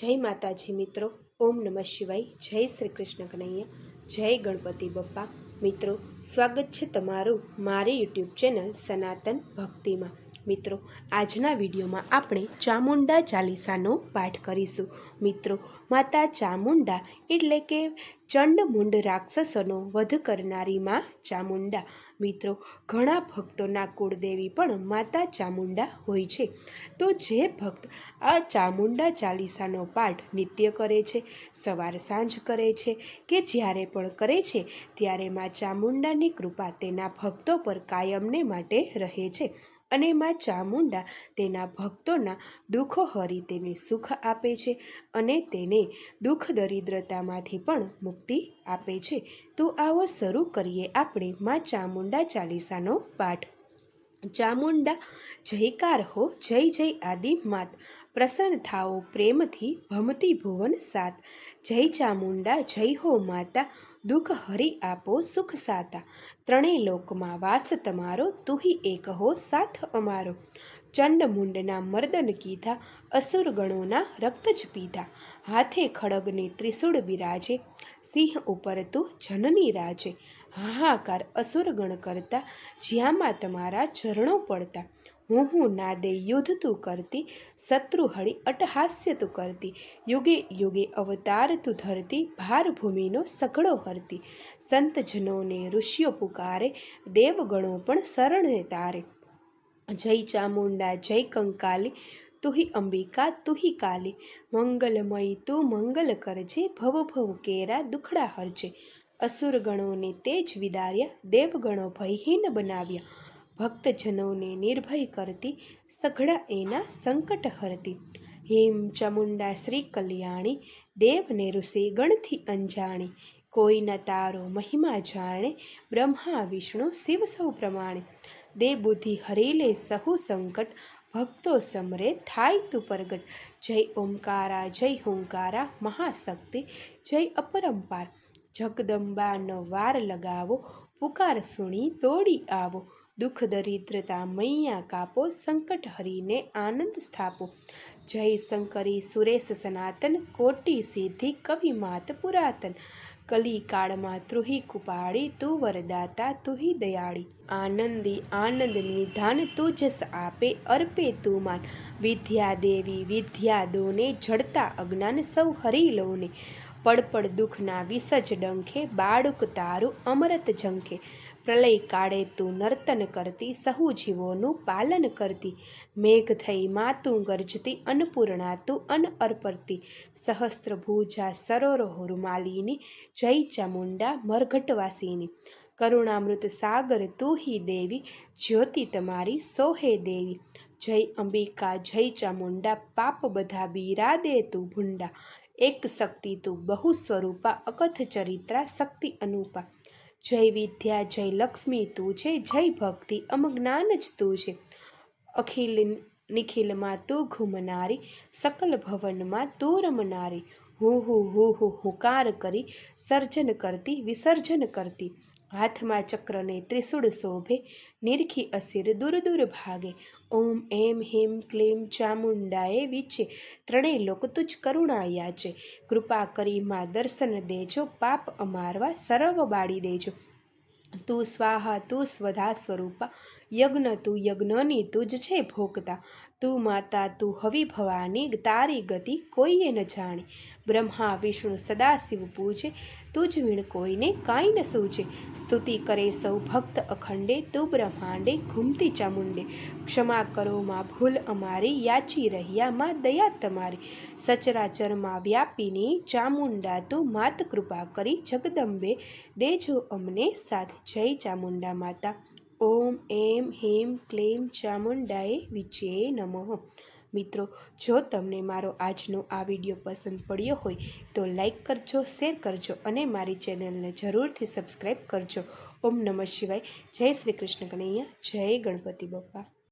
જય માતાજી મિત્રો, ઓમ નમઃ શિવાય, જય શ્રી કૃષ્ણ કનૈયા, જય ગણપતિ બપ્પા. મિત્રો, સ્વાગત છે તમારું મારી યુટ્યુબ ચેનલ સનાતન ભક્તિમાં. મિત્રો, આજના વિડીયોમાં આપણે ચામુંડા ચાલીસાનો પાઠ કરીશું. મિત્રો, માતા ચામુંડા એટલે કે ચંડમુંડ રાક્ષસોનો વધ કરનારી માં ચામુંડા. મિત્રો, ઘણા ભક્તોના કુળદેવી પણ માતા ચામુંડા હોય છે. તો જે ભક્ત આ ચામુંડા ચાલીસાનો પાઠ નિત્ય કરે છે, સવાર સાંજ કરે છે કે જ્યારે પણ કરે છે, ત્યારે માં ચામુંડાની કૃપા તેના ભક્તો પર કાયમને માટે રહે છે અને માં ચામુંડા તેના ભક્તોના દુઃખો હરી તેને સુખ આપે છે અને તેને દુઃખ દરિદ્રતામાંથી પણ મુક્તિ આપે છે. તો આવો શરૂ કરીએ આપણે માં ચામુંડા ચાલીસાનો પાઠ. ચામુંડા, જયકાર હો, જય જય આદિ માત. પ્રસન્ન થાઓ પ્રેમથી, ભમતી ભુવન સાત. જય ચામુંડા, જય હો માતા. દુઃખ હરી આપો, સુખ સાતા. ત્રણેય લોકમાં વાસ તમારો, તુહી એક હો, સાથ અમારો. ચંડમુંડના મર્દન કીધા અસુર ગણોના રક્ત જ પીધા. હાથે ખડગને ત્રિશુળ બિરાજે. સિંહ ઉપર તું જનની રાજે. હાહાકાર અસુરગણ કરતા, જ્યાંમાં તમારા ચરણો પડતા. હું હું નાદે યુદ્ધ તું કરતી, શત્રુ હળી અટહાસ્ય તું કરતી. યુગે યુગે અવતાર તું ધરતી ભાર ભૂમિનો સઘળો હરતી. સંતજનોને ઋષિઓ પુકારે, દેવગણો પણ શરણે તારે. જય ચામુંડા, જય કંકાલી તુહી અંબિકા, તુહિ કાલી. મંગલમય તું મંગલ કરજે ભવ ભવ કેરા દુખડા હરજે. અસુરગણોને તેજ વિદાર્યા, દેવગણો ભયહીન બનાવ્યા. ભક્તજનોને નિર્ભય કરતી, સઘળા એના સંકટ હરતી. હિમ ચામુંડા શ્રી કલ્યાણી દેવને ઋષિ ગણથી અંજાણી. કોઈના તારો મહિમા જાણે, બ્રહ્મા, વિષ્ણુ, શિવ સૌ પ્રમાણે. દે બુદ્ધિ હરેલે સહુ સંકટ ભક્તો સમરે થાય તું પ્રગટ. જય ઓમકારા, જય હુંકારા, મહાશક્તિ, જય અપરંપાર. જગદંબાનો વાર લગાવો, પુકાર સુણી તોડી આવો. દુઃખ દરિદ્રતા મૈયા કાપો, સંકટ હરીને આનંદ સ્થાપો. જય શંકરી સુરેશ સનાતન, કોટી સિદ્ધિ કવિ માત પુરાતન. કલી કાળમાં ત્રુહી કુપાળી, તું વરદાતા, તુહી દયાળી. આનંદી આનંદ નિધાન તું જસ આપે, અર્પે તું માન. વિદ્યા દેવી, વિદ્યા દોને, જડતા અજ્ઞાન સૌ હરી લોને. પડપડ દુઃખના વિસજ ડંખે, બાળુક તારું અમરત ઝંખે. પ્રલય કાળે તું નર્તન કરતી સહુ જીવોનું પાલન કરતી. મેઘ થઈ માતું ગરજતી, અન્નપૂર્ણા તું અન્ન અર્પરતી. સહસ્ત્ર ભૂજા સરોરો રૂમાલીની જય ચામુંડા મરઘટવાસીની. કરુણામૃત સાગર તું હી દેવી, જ્યોતિ તમારી સોહે દેવી. જય અંબિકા જય ચામુંડા પાપ બધા બીરા દે તું ભૂંડા. એક શક્તિ તું બહુ સ્વરૂપા અકથ ચરિત્રા, શક્તિ અનુપા. જય વિદ્યા જય લક્ષ્મી તું છે જય ભક્તિ અમ જ્ઞાન જ તું છે. અખિલ નિખિલમાં તું ઘૂમનારી, સકલ ભવનમાં તું રમનારી. હું હું હું હું, હુકાર કરી, સર્જન કરતી, વિસર્જન કરતી. હાથમાં ચક્રને ત્રિશુળ શોભે, નિરખી અસિર દૂર દૂર ભાગે. ઓમ એમ હિમ ક્લીમ ચામુંડાએ વિચે ત્રણેય લોક તુજ કરુણા યાચે. કૃપા કરી માં દર્શન દેજો, પાપ અમારવા સર્વ બાળી દેજો. તું સ્વાહા, તું સ્વધા સ્વરૂપા, યજ્ઞ તું યજ્ઞની તુજ છે ભોગતા. તું માતા, તું હવિ ભવાની, તારી ગતિ કોઈએ ન જાણી. બ્રહ્મા, વિષ્ણુ સદાશિવ પૂજે, તુજ વીણ કોઈને કાંઈ ન સૂજે. સ્તુતિ કરે સૌ ભક્ત અખંડે, તું બ્રહ્માંડે ઘૂમતી ચામુંડે. ક્ષમા કરો માં ભૂલ અમારી, યાચી રહ્યા માં દયા તમારી. સચરાચરમાં વ્યાપીની ચામુંડા, તું માત કૃપા કરી જગદંબે. દેજો અમને સાથ. જય ચામુંડા માતા. ઓમ, એમ, હેમ, ક્લેમ ચામુંડાએ વિજે નમઃ. મિત્રો, જો તમને મારો આજનો આ વીડિયો પસંદ પડ્યો હોય, તો લાઈક કરજો, શેર કરજો અને મારી ચેનલને જરૂરથી સબસ્ક્રાઈબ કરજો. ઓમ નમઃ શિવાય. જય શ્રી કૃષ્ણ કનૈયા. જય ગણપતિ બપ્પા